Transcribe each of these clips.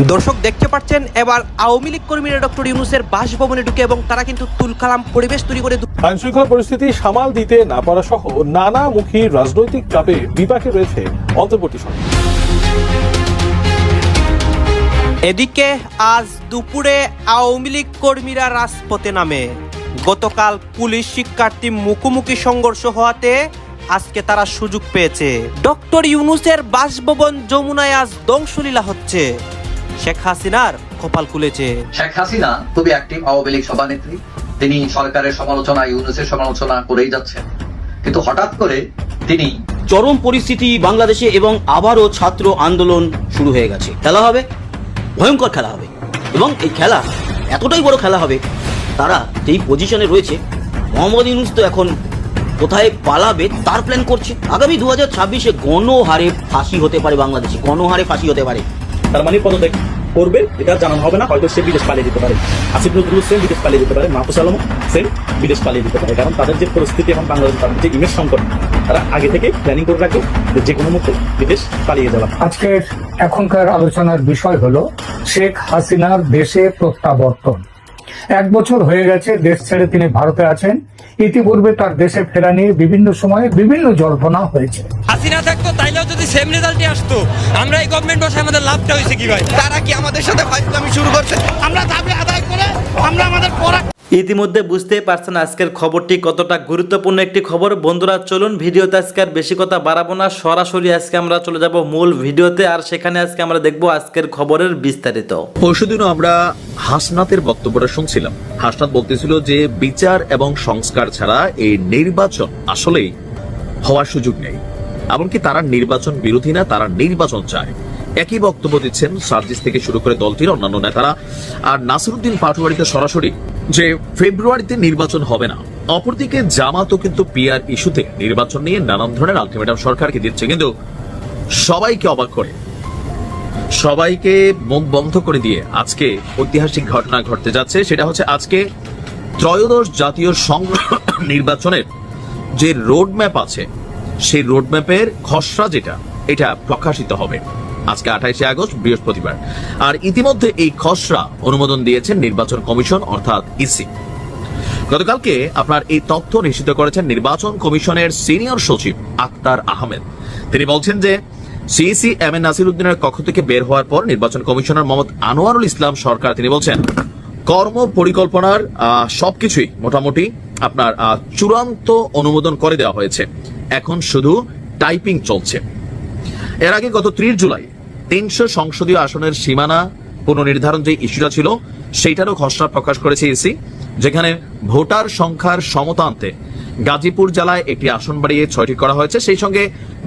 দর্শক দেখতে পাচ্ছেন এবার আওয়ামী লীগ কর্মীরা ডক্টর ইউনুসের বাসভবনে ঢুকে এবং তারা কিন্তু তুলকালাম পরিবেশ তৈরি করে আইন শৃঙ্খলা পরিস্থিতি সামাল দিতে না পারা সহ নানামুখী রাজনৈতিক চাপে বিপাকে রয়েছে অন্তর্বর্তী সরকার। এদিকে আজ দুপুরে আওয়ামী লীগ কর্মীরা রাজপথে নামে। গতকাল পুলিশ শিক্ষার্থী মুখোমুখি সংঘর্ষ হওয়াতে আজকে তারা সুযোগ পেয়েছে। ডক্টর ইউনুসের বাসভবন যমুনায় আজ ধ্বংসলীলা হচ্ছে। শেখ হাসিনার কপাল খুলেছে। শেখ হাসিনা খুবই অ্যাক্টিভ আওয়ামী লীগ সভানেত্রী। তিনি সরকারের সমালোচনা ইউনুসের সমালোচনা করেই যাচ্ছেন। কিন্তু হঠাৎ করে তিনি চরম পরিস্থিতি বাংলাদেশে এবং আবারও ছাত্র আন্দোলন শুরু হয়ে গেছে। খেলা হবে ভয়ঙ্কর খেলা হবে। এবং এই খেলা এতটাই বড় খেলা হবে তারা যেই পজিশনে রয়েছে মোহাম্মদ ইউনুস তো এখন কোথায় পালাবে তার প্ল্যান করছে। আগামী দু হাজার ছাব্বিশে গণহারে ফাঁসি হতে পারে বাংলাদেশে গণহারে ফাঁসি হতে পারে। তার মানে পদত্যাগ করবে, এটা জানানো হবে না, হয়তো সে বিদেশ পালিয়ে যেতে পারে। আসিফ নজরুল সেন বিদেশ পালিয়ে যেতে পারে, মাহফুজ আলম সেন বিদেশ পালিয়ে যেতে পারে। কারণ তাদের যে পরিস্থিতি এখন বাংলাদেশ তাদের যে ইমেজ সংকট, তারা আগে থেকে প্ল্যানিং করে রাখে যে কোনো মুহূর্তে বিদেশ পালিয়ে যাওয়া। আজকের এখনকার আলোচনার বিষয় হলো শেখ হাসিনার দেশে প্রত্যাবর্তন। এক বছর হয়ে গেছে, দেশ ছেড়ে তিনি ভারতে আছেন। ইতিপূর্বে তার দেশে ফেরা নিয়ে বিভিন্ন সময়ে বিভিন্ন জল্পনা হয়েছে। হাসিনা থাকতো তাইলেও যদি সেম রেজাল্টই আসতো আমরা এই গভর্নমেন্ট বসে আমাদের লাভটা হয়েছে কি ভাই? তারা কি আমাদের সাথে ফাইজলামি শুরু করছে? আমরা দাবি আদায় করে আমরা আমাদের পড়া ইতিমধ্যে বুঝতেই পারছেন আজকের খবরটি কতটা গুরুত্বপূর্ণ একটি খবর। বন্ধুরা, চলুন ভিডিওতে আজকে আর বেশি কথা বাড়াবো না। সরাসরি আজকে আমরা চলে যাব মূল ভিডিওতে আর সেখানে আজকে আমরা দেখব আজকের খবরের বিস্তারিত। পরশুদিনও আমরা হাসনাতের বক্তব্যটা শুনছিলাম। হাসনাত বলতেছিল যে বিচার এবং সংস্কার ছাড়া এই নির্বাচন আসলেই হওয়ার সুযোগ নেই। এমনকি তারা নির্বাচন বিরোধী না, তারা নির্বাচন চায়। একই বক্তব্য দিচ্ছেন সার্জিস থেকে শুরু করে দলটির অন্যান্য নেতারা। আর নাসিরুদ্দিন পাটোয়ারিতে সরাসরি যে ফেব্রুয়ারিতে নির্বাচন হবে না, অপরদিকে জামাতও কিন্তু পিআর ইস্যুতে নির্বাচন নিয়ে নানান ধরনের আলটিমেটাম সরকারকে দিচ্ছে, কিন্তু সবাইকে অবাক করে। সবাইকে মুখ বন্ধ করে দিয়ে আজকে ঐতিহাসিক ঘটনা ঘটতে যাচ্ছে, সেটা হচ্ছে আজকে ত্রয়োদশ জাতীয় সংগ্রহ নির্বাচনের যে রোডম্যাপ আছে, সেই রোডম্যাপের খসড়া যেটা, এটা প্রকাশিত হবে। আজকে আঠাইশে আগস্ট, বৃহস্পতিবার। আর ইতিমধ্যে এই খসড়া অনুমোদন দিয়েছেন নির্বাচন কমিশন, অর্থাৎ ইসি। গতকালকে আপনার এই তথ্য নিশ্চিত করেছেন নির্বাচন কমিশনের সিনিয়র সচিব আক্তার আহমেদ। তিনি বলছেন যে, সিইসি এম এন নাসির উদ্দিনের কক্ষ থেকে বের হওয়ার পর নির্বাচন কমিশনার মোহাম্মদ আনোয়ারুল ইসলাম সরকার, তিনি বলছেন, কর্ম পরিকল্পনার সবকিছুই মোটামুটি আপনার চূড়ান্ত অনুমোদন করে দেওয়া হয়েছে। এখন শুধু টাইপিং চলছে। এর আগে গত ত্রিশ জুলাই তিনশো সংসদীয় আসনের সীমানা পুনর্নির্ধারণ যে ইস্যুটা ছিল, সেইটারও খসড়া প্রকাশ করেছে ইসি, যেখানে ভোটার সংখ্যার সমতা আনতে গাজীপুর জেলায় একটি আসন বাড়িয়ে ছয়টি করা হয়েছে। সেই সঙ্গে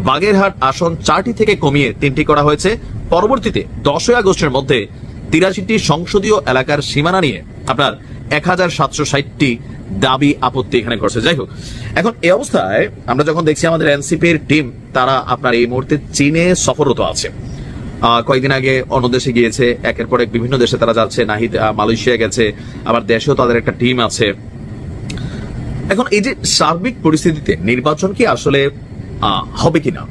বাগেরহাট আসন চারটি থেকে কমিয়ে তিনটি করা হয়েছে। পরবর্তীতে দশই আগস্টের মধ্যে তিরাশিটি সংসদীয় এলাকার সীমানা নিয়ে আপনার এক হাজার সাতশো ষাটটি দাবি আপত্তি এখানে করছে যাই হোক, এখন এই অবস্থায় আমরা যখন দেখছি আমাদের এনসিপির টিম, তারা আপনার এই মুহূর্তে চীনে সফররত আছে। কয়েকদিন আগে অন্য দেশে গিয়েছে, একের পর এক বিভিন্ন দেশে তারা যাচ্ছে, নাহিদ মালয়েশিয়া গেছে, আবার দেশেও তাদের একটা টিম আছে। এখন এই যে সার্বিক পরিস্থিতিতে নির্বাচন কি আসলে হবে কিনা?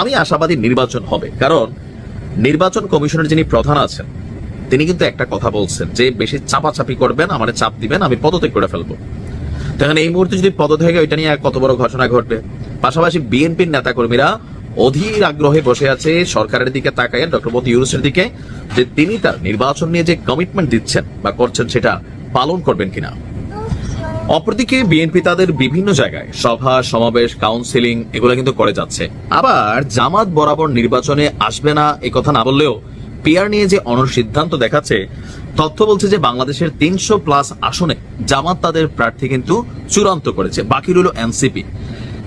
আমি আশাবাদী নির্বাচন হবে, কারণ নির্বাচন কমিশনের যিনি প্রধান আছেন, তিনি কিন্তু একটা কথা বলছেন যে বেশি চাপাচাপি করবেন, আমার চাপ দিবেন, আমি পদত্যাগ করে ফেলব। তখন এই মুহূর্তে যদি পদত্যাগে ওইটা নিয়ে কত বড় ঘটনা ঘটবে? পাশাপাশি বিএনপির নেতাকর্মীরা অধীর আগ্রহে বসে আছে সরকারের দিকে তাকায় ডক্টর মোদী ইউনুসের দিকে যে তিনি তার নির্বাচন নিয়ে যে কমিটমেন্ট দিচ্ছেন বা করছেন সেটা পালন করবেন কিনা। অপরদিকে বিএনপি তাদের বিভিন্ন জায়গায় সভা, সমাবেশ কাউন্সিলিং এগুলো কিন্তু করে যাচ্ছে। আবার জামাত বরাবর নির্বাচনে আসবে না এ কথা না বললেও পিয়ার নিয়ে যে অনর সিদ্ধান্ত দেখাচ্ছে, তথ্য বলছে যে বাংলাদেশের তিনশো প্লাস আসনে জামাত তাদের প্রার্থী কিন্তু চূড়ান্ত করেছে। বাকি রইল এনসিপি।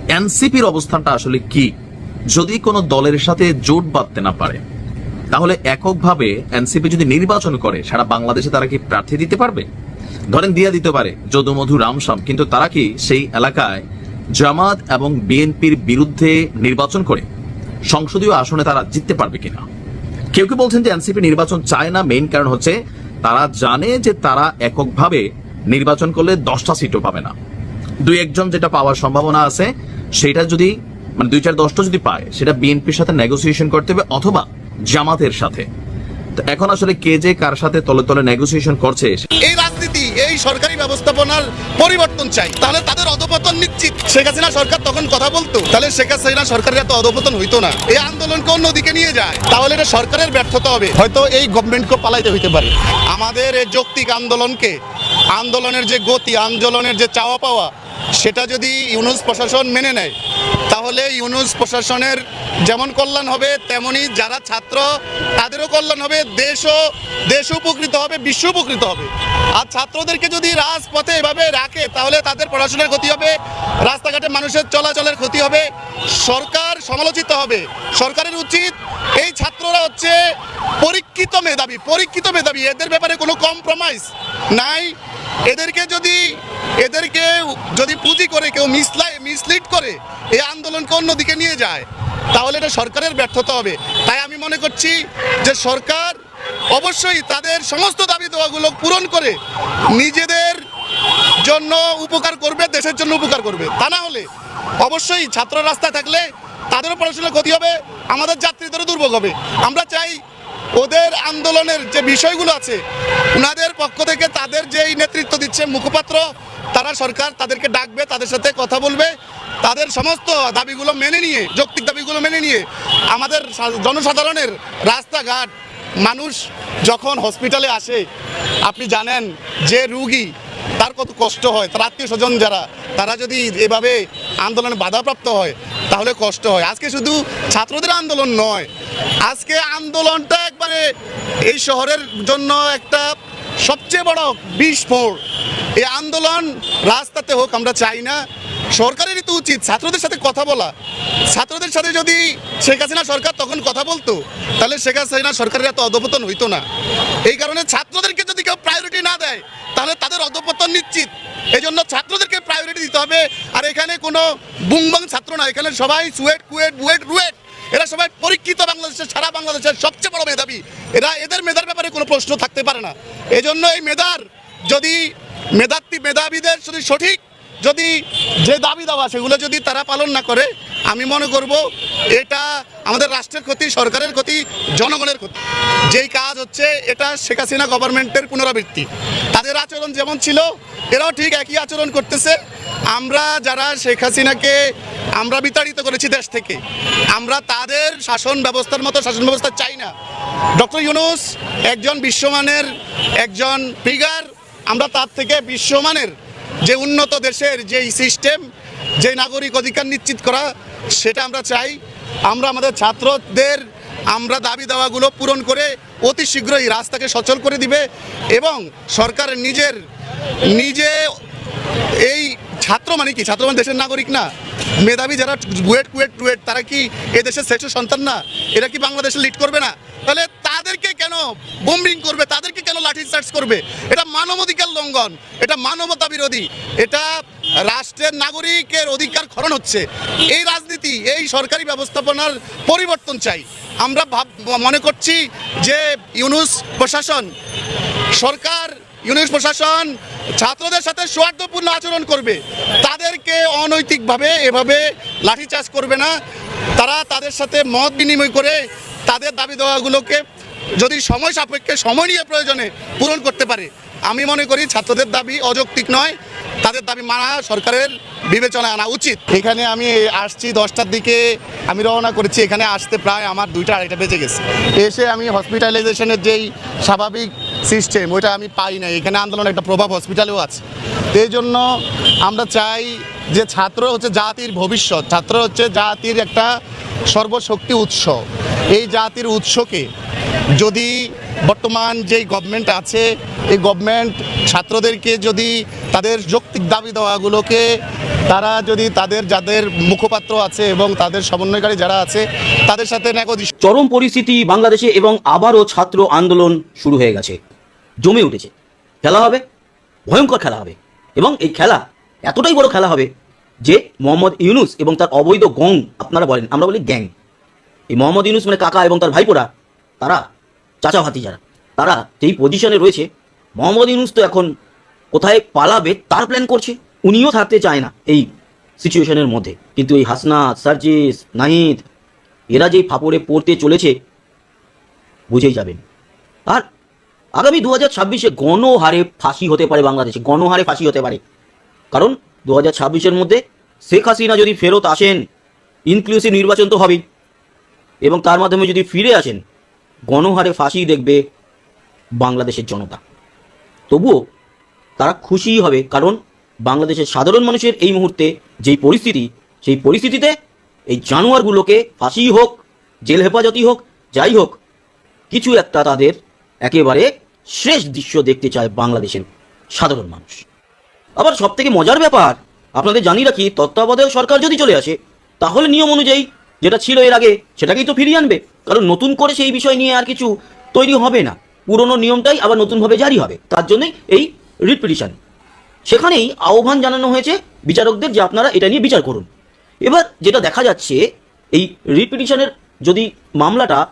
এনসিপির অবস্থানটা আসলে কি? যদি কোনো দলের সাথে জোট বাঁধতে না পারে, তাহলে এককভাবে এনসিপি যদি নির্বাচন করে, সারা বাংলাদেশে তারা কি প্রার্থী দিতে পারবে? ধরেন দিয়া দিতে পারে, যদুমধু রামসাম, কিন্তু তারা কি সেই এলাকায় জামাত এবং বিএনপির বিরুদ্ধে নির্বাচন করে, সংসদীয় আসনে তারা জিততে পারবে কিনা? কেউ কেউ বলছেন যে এনসিপি নির্বাচন চায় না? মেইন কারণ হচ্ছে তারা জানে যে তারা এককভাবে নির্বাচন করলে দশটা সিটও পাবে না। দুই একজন যেটা পাওয়ার সম্ভাবনা আছে, সেটা যদি মানে দুই চার দশটা যদি পায়, সেটা বিএনপির সাথে নেগোসিয়েশন করতে হবে অথবা জামাতের সাথে। তো এখন আসলে কে যে কার সাথে তলে তলে নেগোসিয়েশন করছে এই রাজনীতি, এই সরকারি ব্যবস্থাপনার পরিবর্তন চাই। তাহলে তাদের অধপতন নিশ্চিত। শেখ হাসিনা সরকার তখন কথা বলতো, তাহলে শেখ হাসিনা সরকারের এত অধপতন হইতো না। এই আন্দোলন আন্দোলনকে অন্যদিকে নিয়ে যায়, তাহলে এটা সরকারের ব্যর্থতা হবে। হয়তো এই গভর্নমেন্টকে পালাইতে হইতে পারে। আমাদের এই যৌক্তিক আন্দোলনকে, আন্দোলনের যে গতি, আন্দোলনের যে চাওয়া পাওয়া সেটা যদি ইউনুস প্রশাসন মেনে নেয়, তাহলে ইউনুস প্রশাসনের যেমন কল্যাণ হবে, তেমনি যারা ছাত্র, তাদেরও কল্যাণ হবে, দেশও, দেশ উপকৃত হবে, বিশ্ব উপকৃত হবে। আর ছাত্রদেরকে যদি রাজপথে এভাবে রাখে, তাহলে তাদের পড়াশোনার ক্ষতি হবে, রাস্তাঘাটে মানুষের চলাচলের ক্ষতি হবে। সরকার সমালোচিত হবে। সরকারের উচিত এই ছাত্ররা হচ্ছে পরীক্ষিত মেধাবী পরীক্ষিত মেধাবী। এদের ব্যাপারে কোনো কম্প্রোমাইজ নাই। এদেরকে যদি এদেরকে যদি পুঁজি করে, কেউ মিসলাই মিসলিড করে, এই আন্দোলনকে অন্যদিকে নিয়ে যায়, তাহলে এটা সরকারের ব্যর্থতা হবে। তাই আমি মনে করছি যে সরকার অবশ্যই তাদের সমস্ত দাবি দেওয়াগুলো পূরণ করে নিজেদের জন্য উপকার করবে, দেশের জন্য উপকার করবে। তা না হলে অবশ্যই ছাত্র রাস্তায় থাকলে তাদেরও পড়াশোনার ক্ষতি হবে, আমাদের যাত্রীদেরও দুর্ভোগ হবে। আমরা চাই ওদের আন্দোলনের যে বিষয়গুলো আছে ওনাদের পক্ষ থেকে তাদের যেই নেতৃত্ব দিচ্ছে মুখপাত্র, তারা সরকার তাদেরকে ডাকবে, তাদের সাথে কথা বলবে, তাদের সমস্ত দাবিগুলো মেনে নিয়ে, যৌক্তিক দাবিগুলো মেনে নিয়ে আমাদের জনসাধারণের রাস্তাঘাট মানুষ যখন হসপিটালে আসে, আপনি জানেন যে রুগী তার কত কষ্ট হয়, তার আত্মীয় স্বজন যারা, তারা যদি এভাবে আন্দোলনে বাধাপ্রাপ্ত হয়, তাহলে কষ্ট হয়। আজকে শুধু ছাত্রদের আন্দোলন নয়, আজকে আন্দোলনটা একবারে এই শহরের জন্য একটা সবচেয়ে বড় বিস্ফোর এই আন্দোলন রাস্তাতে হোক, আমরা চাই না, সরকারেরই তো উচিত ছাত্রদের সাথে কথা বলা। ছাত্রদের সাথে যদি শেখ হাসিনা সরকার তখন কথা বলতো, তাহলে শেখ হাসিনা সরকারের এত অধপতন হইতো না। এই কারণে ছাত্রদেরকে যদি প্রায়োরিটি না দেয়, তাহলে তাদের অধপতন নিশ্চিত। এই জন্য ছাত্রদেরকে প্রায়োরিটি দিতে হবে। আর এখানে কোনো বুংবাং ছাত্র না, এখানে সবাই সুয়েট, কুয়েট, বুয়েট, রুয়েট, এরা সবাই পরীক্ষিত বাংলাদেশের, সারা বাংলাদেশের সবচেয়ে বড় মেধাবী। এরা এদের মেধার ব্যাপারে কোনো প্রশ্ন থাকতে পারে না। এজন্য এই মেধার যদি মেধার্থী মেধাবীদের যদি সঠিক যদি যে দাবি দেওয়া, সেগুলো যদি তারা পালন না করে, আমি মনে করব এটা আমাদের রাষ্ট্রের ক্ষতি, সরকারের ক্ষতি, জনগণের ক্ষতি। যেই কাজ হচ্ছে, এটা শেখ হাসিনা গভর্নমেন্টের পুনরাবৃত্তি। তাদের আচরণ যেমন ছিল, এরাও ঠিক একই আচরণ করতেছে। আমরা যারা শেখ হাসিনাকে আমরা বিতাড়িত করেছি দেশ থেকে, আমরা তাদের শাসন ব্যবস্থার মতো শাসন ব্যবস্থা চাই না। ডক্টর ইউনুস একজন বিশ্বমানের একজন ফিগার আমরা তার থেকে বিশ্বমানের যে উন্নত দেশের যেই সিস্টেম যে নাগরিক অধিকার নিশ্চিত করা, সেটা আমরা চাই। আমরা আমাদের ছাত্রদের আমরা দাবি দাওয়াগুলো পূরণ করে অতি শীঘ্রই রাস্তাকে সচল করে দিবে এবং সরকার নিজের, নিজে এই ছাত্র মানে কি? ছাত্র মানে দেশের নাগরিক না। মেধাবী যারা বুয়েট কুয়েট টুয়েট, তারা কি এ দেশের শ্রেষ্ঠ সন্তান না? এরা কি বাংলাদেশে লিড করবে না? তাহলে তাদেরকে কেন বোম্বিং করবে? তাদেরকে কেন লাঠি চার্জ করবে। এটা মানবাধিকার লঙ্ঘন, এটা মানবতা বিরোধী, এটা রাষ্ট্রের নাগরিকের অধিকার খরণ হচ্ছে। এই রাজনীতি, এই সরকারি ব্যবস্থাপনার পরিবর্তন চাই। আমরা ভাব, মনে করছি যে ইউনুস প্রশাসন, সরকার ইউনিট প্রশাসন ছাত্রদের সাথে সৌহার্দ্যপূর্ণ আচরণ করবে। তাদেরকে অনৈতিকভাবে এভাবে লাঠি লাঠিচার্জ করবে না। তারা তাদের সাথে মত বিনিময় করে তাদের দাবি দেওয়াগুলোকে যদি সময় সাপেক্ষে, সময় নিয়ে প্রয়োজনে পূরণ করতে পারে, আমি মনে করি ছাত্রদের দাবি অযৌক্তিক নয়, তাদের দাবি মানা সরকারের বিবেচনায় আনা উচিত। এখানে আমি আসছি দশটার দিকে, আমি রওনা করেছি, এখানে আসতে প্রায় আমার দুইটা, আড়াইটা বেজে গেছে। এসে আমি হসপিটালাইজেশনের যেই স্বাভাবিক সিস্টেম ওইটা আমি পাই না এখানে আন্দোলনের একটা প্রভাব হসপিটালেও আছে। তো এই জন্য আমরা চাই যে ছাত্র হচ্ছে জাতির ভবিষ্যৎ, ছাত্র হচ্ছে জাতির একটা সর্বশক্তি উৎস। এই জাতির উৎসকে যদি বর্তমান যেই গভর্নমেন্ট আছে, এই গভর্নমেন্ট ছাত্রদেরকে যদি তাদের যৌক্তিক দাবি দেওয়াগুলোকে তারা যদি তাদের যাদের মুখপাত্র আছে এবং তাদের সমন্বয়কারী যারা আছে, তাদের সাথে চরম পরিস্থিতি বাংলাদেশে এবং আবারও ছাত্র আন্দোলন শুরু হয়ে গেছে। জমে উঠেছে। খেলা হবে, ভয়ঙ্কর খেলা হবে। এবং এই খেলা এতটাই বড় খেলা হবে যে মোহাম্মদ ইউনুস এবং তার অবৈধ গং, আপনারা বলেন, আমরা বলি গ্যাং। এই মোহাম্মদ ইউনুস মানে কাকা এবং তার ভাইপোরা, তারা চাচা ভাতি যারা, তারা যেই পজিশনে রয়েছে, মোহাম্মদ ইউনুস তো এখন কোথায় পালাবে তার প্ল্যান করছে, উনিও থাকতে চায় না এই সিচুয়েশনের মধ্যে। কিন্তু এই হাসনাত, সার্জিস, নাহিদ, এরা যেই ফাপড়ে পড়তে চলেছে, বুঝেই যাবেন। আর আগামী দু হাজার ছাব্বিশে গণহারে ফাঁসি হতে পারে বাংলাদেশে, গণহারে ফাঁসি হতে পারে। কারণ দু হাজার ছাব্বিশের মধ্যে শেখ হাসিনা যদি ফেরত আসেন ইনক্লুসিভ নির্বাচন তো হবেই, এবং তার মাধ্যমে যদি ফিরে আসেন গণহারে ফাঁসি দেখবে বাংলাদেশের জনতা। তবুও তারা খুশিই হবে, কারণ বাংলাদেশের সাধারণ মানুষের এই মুহূর্তে যেই পরিস্থিতি, সেই পরিস্থিতিতে এই জানোয়ারগুলোকে ফাঁসি হোক, জেল হেফাজতি হোক, যাই হোক, কিছু একটা তাদের একেবারে শেষ দৃশ্য দেখতে চায় বাংলাদেশের সাধারণ মানুষ। আবার সব থেকে মজার ব্যাপার, আপনাদের জানি রাখি, তত্ত্বাবধায়ক সরকার যদি চলে আসে, তাহলে নিয়ম অনুযায়ী যেটা ছিল এর আগে, সেটাকেই তো ফিরিয়ে আনবে। কারণ নতুন করে সেই বিষয় নিয়ে আর কিছু তৈরি হবে না। পুরনো নিয়মটাই আবার নতুনভাবে জারি হবে। তার জন্যই এই রিট পিটিশন। সেখানেই আহ্বান জানানো হয়েছে বিচারকদের যে আপনারা এটা নিয়ে বিচার করুন। এবার যেটা দেখা যাচ্ছে, এই রিট পিটিশনের যদি মামলাটা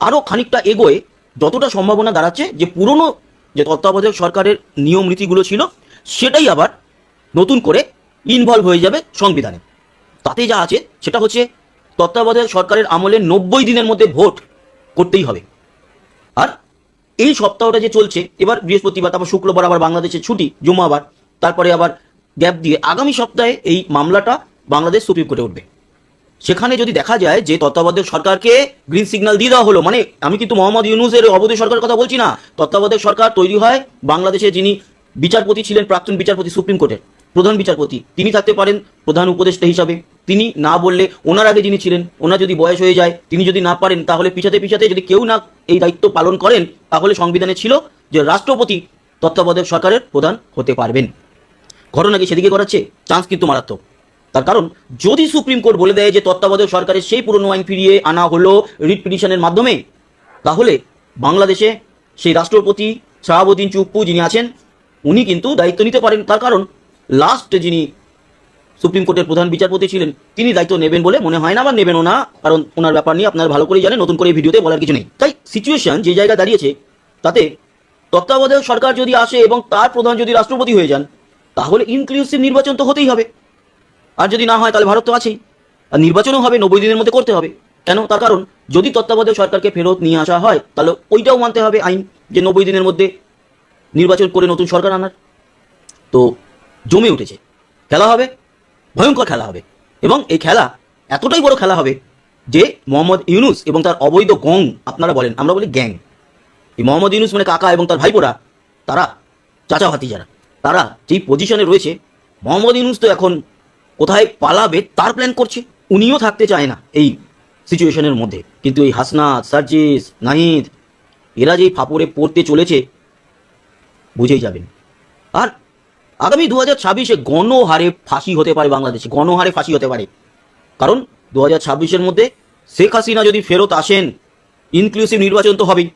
আরও খানিকটা এগোয়, যতটা সম্ভাবনা দাঁড়াচ্ছে যে পুরনো যে তত্ত্বাবধায়ক সরকারের নিয়ম নীতিগুলো ছিল, সেটাই আবার নতুন করে ইনভলভ হয়ে যাবে সংবিধানে। তাতে যা আছে, সেটা হচ্ছে তত্ত্বাবধায়ক সরকারের আমলে নব্বই দিনের মধ্যে ভোট করতেই হবে। আর এই সপ্তাহটা যে চলছে, এবার বৃহস্পতিবার, তারপর শুক্রবার আবার বাংলাদেশের ছুটি, জুমাবার, তারপরে আবার গ্যাপ দিয়ে আগামী সপ্তাহে এই মামলাটা বাংলাদেশ সুপ্রিম কোর্টে উঠবে। সেখানে যদি দেখা যায় যে তত্ত্বাবধায়ক সরকারকে গ্রিন সিগন্যাল দিয়ে দেওয়া হলো মানে আমি কিন্তু মোহাম্মদ ইউনুসের অবৈধ সরকারের কথা বলছি না, তত্ত্বাবধায়ক সরকার তৈরি হয় বাংলাদেশে যিনি বিচারপতি ছিলেন, প্রাক্তন বিচারপতি, সুপ্রিম কোর্টের প্রধান বিচারপতি, তিনি থাকতে পারেন প্রধান উপদেষ্টা হিসাবে। তিনি না বললে ওনার আগে যিনি ছিলেন, ওনার যদি বয়স হয়ে যায়, তিনি যদি না পারেন, তাহলে পিছাতে পিছাতে যদি কেউ না এই দায়িত্ব পালন করেন, তাহলে সংবিধানে ছিল যে রাষ্ট্রপতি তত্ত্বাবধায়ক সরকারের প্রধান হতে পারবেন। ঘটনা কি সেদিকে করাচ্ছে চান্স কিন্তু মারাত্মক। তার কারণ, যদি সুপ্রিম কোর্ট বলে দেয় যে তত্ত্বাবধায়ক সরকারের সেই পুরনো আইন ফিরিয়ে আনা হলো রিট পিটিশনের মাধ্যমে, তাহলে বাংলাদেশে সেই রাষ্ট্রপতি শাহাবুদ্দিন চুপ্পু যিনি আছেন, উনি কিন্তু দায়িত্ব নিতে পারেন। তার কারণ লাস্ট যিনি সুপ্রিম কোর্টের প্রধান বিচারপতি ছিলেন, তিনি দায়িত্ব নেবেন বলে মনে হয় না বা নেবেনও না, কারণ ওনার ব্যাপার নিয়ে আপনারা ভালো করেই জানেন, নতুন করে ভিডিওতে বলার কিছু নেই। তাই সিচুয়েশন যে জায়গায় দাঁড়িয়েছে, তাতে তত্ত্বাবধায়ক সরকার যদি আসে এবং তার প্রধান যদি রাষ্ট্রপতি হয়ে যান, তাহলে ইনক্লুসিভ নির্বাচন তো হতেই হবে। আর যদি না হয়, তাহলে ভারত তো আছেই। আর নির্বাচনও হবে, নব্বই দিনের মধ্যে করতে হবে। কেন? তার কারণ, যদি তত্ত্বাবধায়ক সরকারকে ফেরত নিয়ে আসা হয়, তাহলে ওইটাও মানতে হবে আইন, যে নব্বই দিনের মধ্যে নির্বাচন করে নতুন সরকার আনার। তো জমে উঠেছে। খেলা হবে। ভয়ঙ্কর খেলা হবে। এবং এই খেলা এতটাই বড় খেলা হবে যে মোহাম্মদ ইউনুস এবং তার অবৈধ গং, আপনারা বলেন, আমরা বলি গ্যাং। এই মোহাম্মদ ইউনুস মানে কাকা এবং তার ভাইপোরা, তারা চাচা ভাতি যারা, তারা যেই পজিশনে রয়েছে, মোহাম্মদ ইউনুস তো এখন কোথায় পালাবে তার প্ল্যান করছে, উনিও থাকতে চায় না এই সিচুয়েশনের মধ্যে। কিন্তু এই হাসনাত, সার্জিস, নাহিদ, এরা যেই ফাপড়ে পড়তে চলেছে, বুঝেই যাবেন। আর আগামী দু হাজার ছাব্বিশে গণহারে ফাঁসি হতে পারে বাংলাদেশে, গণহারে ফাঁসি হতে পারে। কারণ দু হাজার ছাব্বিশের মধ্যে শেখ হাসিনা যদি ফেরত আসেন ইনক্লুসিভ নির্বাচন তো হবেই।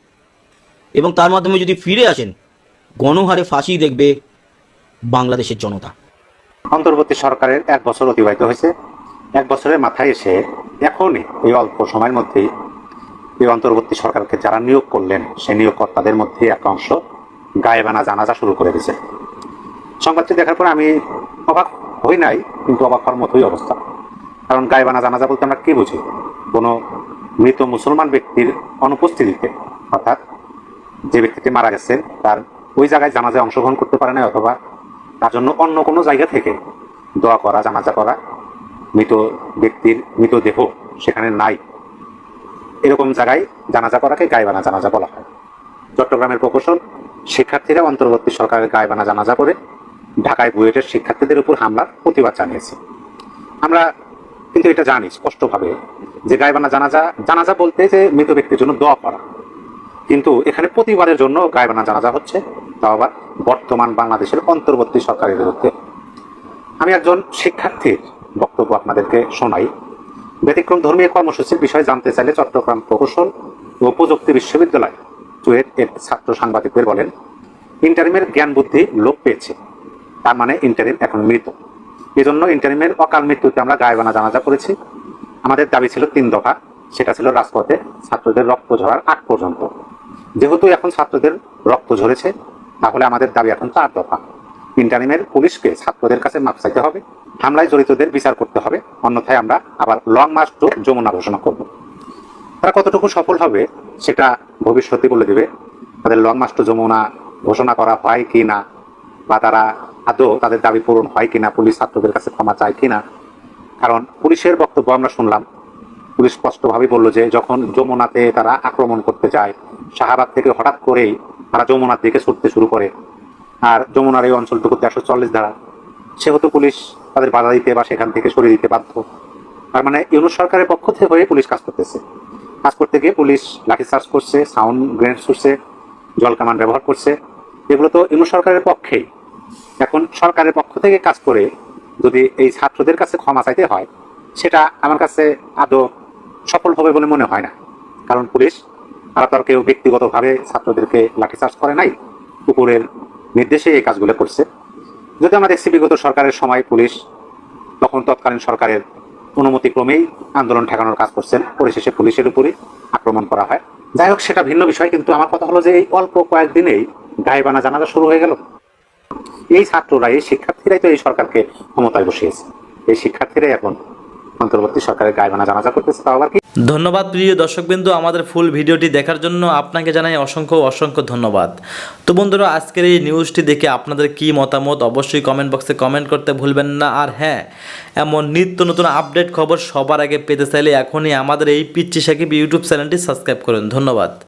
এবং তার মাধ্যমে যদি ফিরে আসেন, গণহারে ফাঁসি দেখবে বাংলাদেশের জনতা। অন্তর্বর্তী সরকারের এক বছর অতিবাহিত হয়েছে। এক বছরের মাথায় এসে এখনই এই অল্প সময়ের মধ্যেই এই অন্তর্বর্তী সরকারকে যারা নিয়োগ করলেন, সেই নিয়োগকর্তাদের মধ্যে এক অংশ গায়েবানা জানাজা শুরু করে দিয়েছে। সংবাদটি দেখার পর আমি অবাক হই নাই, কিন্তু অবাক হওয়ার মতোই অবস্থা। কারণ গায়েবানা জানাজা বলতে আমরা কি বুঝি? কোনো মৃত মুসলমান ব্যক্তির অনুপস্থিতিতে, অর্থাৎ যে ব্যক্তিটি মারা গেছে, তার ওই জায়গায় জানাজায় অংশগ্রহণ করতে পারে না অথবা তার জন্য অন্য কোনো জায়গা থেকে দোয়া করা, জানাজা করা মৃত ব্যক্তির মৃতদেহ সেখানে নাই। এরকম জায়গায় জানাজা করাকে গায়েবানা জানাজা বলা হয়। চট্টগ্রামের প্রকৌশল শিক্ষার্থীরা অন্তর্বর্তী সরকারের গায়েবানা জানাজা করে ঢাকায় বুয়েটের শিক্ষার্থীদের উপর হামলার প্রতিবাদ জানিয়েছে। আমরা কিন্তু এটা জানি স্পষ্টভাবে যে গায়েবানা জানাজা জানাজা বলতে যে মৃত ব্যক্তির জন্য দোয়া করা। কিন্তু এখানে প্রতিবাদের জন্য গায়েবানা জানাজা হচ্ছে, তাও আবার বর্তমান বাংলাদেশের অন্তর্বর্তী সরকারের বিরুদ্ধে। আমি একজন শিক্ষার্থীর বক্তব্য আপনাদেরকে শোনাই। ব্যতিক্রম ধর্মীয় কর্মসূচির বিষয়ে জানতে চাইলে চট্টগ্রাম প্রকৌশল ও প্রযুক্তি বিশ্ববিদ্যালয় চুয়েট এর ছাত্র সাংবাদিকদের বলেন, ইন্টারিমের জ্ঞান বুদ্ধি লোপ পেয়েছে। তার মানে ইন্টারিম এখন মৃত এজন্য ইন্টারিমের অকাল মৃত্যুতে আমরা গায়েবানা জানাজা করেছি। আমাদের দাবি ছিল তিন দফা, সেটা ছিল রাজপথে ছাত্রদের রক্ত ঝরার আগ পর্যন্ত। যেহেতু এখন ছাত্রদের রক্ত ঝরেছে, তাহলে আমাদের দাবি এখন চার দফা। ইন্টারিমের পুলিশকে ছাত্রদের কাছে মাপ চাইতে হবে, হামলায় জড়িতদের বিচার করতে হবে, অন্যথায় আমরা আবার লং মার্চ টু যমুনা ঘোষণা করব। তারা কতটুকু সফল হবে, সেটা ভবিষ্যতে বলে দেবে। তাদের লং মাস্ট যমুনা ঘোষণা করা হয় কি না, বা তারা আদৌ তাদের দাবি পূরণ হয় কিনা, পুলিশ ছাত্রদের কাছে ক্ষমা চায় কিনা? কারণ পুলিশের বক্তব্য আমরা শুনলাম। পুলিশ স্পষ্টভাবে বলল যে, যখন যমুনাতে তারা আক্রমণ করতে যায় শাহাবাদ থেকে হঠাৎ করেই তারা যমুনার দিকে ছুটতে শুরু করে। আর যমুনার এই অঞ্চলটুকু একশো চল্লিশ ধারা। সেহেতু পুলিশ তাদের বাধা দিতে বা সেখান থেকে সরিয়ে দিতে বাধ্য। তার মানে ইউনুস সরকারের পক্ষ থেকে হয়ে পুলিশ কাজ করতেছে। কাজ করতে গিয়ে পুলিশ লাঠিচার্জ করছে, সাউন্ড গ্রেনেড ছুটছে, জল কামান ব্যবহার করছে। এগুলো তো ইউনুস সরকারের পক্ষেই। এখন সরকারের পক্ষ থেকে কাজ করে যদি এই ছাত্রদের কাছে ক্ষমা চাইতে হয়, সেটা আমার কাছে আদৌ সফল হবে বলে মনে হয় না। কারণ পুলিশ, তারা আর কেউ ব্যক্তিগতভাবে ছাত্রদেরকে লাঠিচার্জ করে নাই, উপরের নির্দেশে এই কাজগুলো করছে। যদি আমরা দেখছি বিগত সরকারের সময় পুলিশ তখন তৎকালীন সরকারের অনুমতি ক্রমেই আন্দোলন ঠেকানোর কাজ করছেন, পরিশেষে পুলিশের উপরই আক্রমণ করা হয়। যাই হোক, সেটা ভিন্ন বিষয়, কিন্তু আমার কথা হলো যে এই অল্প কয়েকদিনেই গায়েবানা জানাজা শুরু হয়ে গেল। এই ছাত্ররা, এই শিক্ষার্থীরাই তো এই সরকারকে ক্ষমতায় বসিয়েছে। এই শিক্ষার্থীরাই এখন অন্তর্বর্তী সরকারের গায়েবানা জানাজা করতেছে, তাও আবার কি? ধন্যবাদ প্রিয় দর্শকবিন্দু আমাদের ফুল ভিডিওটি দেখার জন্য। আপনাকে জানাই অসংখ্য অসংখ্য ধন্যবাদ। তো বন্ধুরা, আজকের এই নিউজটি দেখে আপনাদের কি মতামত, অবশ্যই কমেন্ট বক্সে কমেন্ট করতে ভুলবেন না। আর হ্যাঁ এমন নিত্য নতুন আপডেট খবর সবার আগে পেতে চাইলে এখনই আমাদের এই পিচ্ছি সাকিব ইউটিউব চ্যানেলটি সাবস্ক্রাইব করুন। ধন্যবাদ।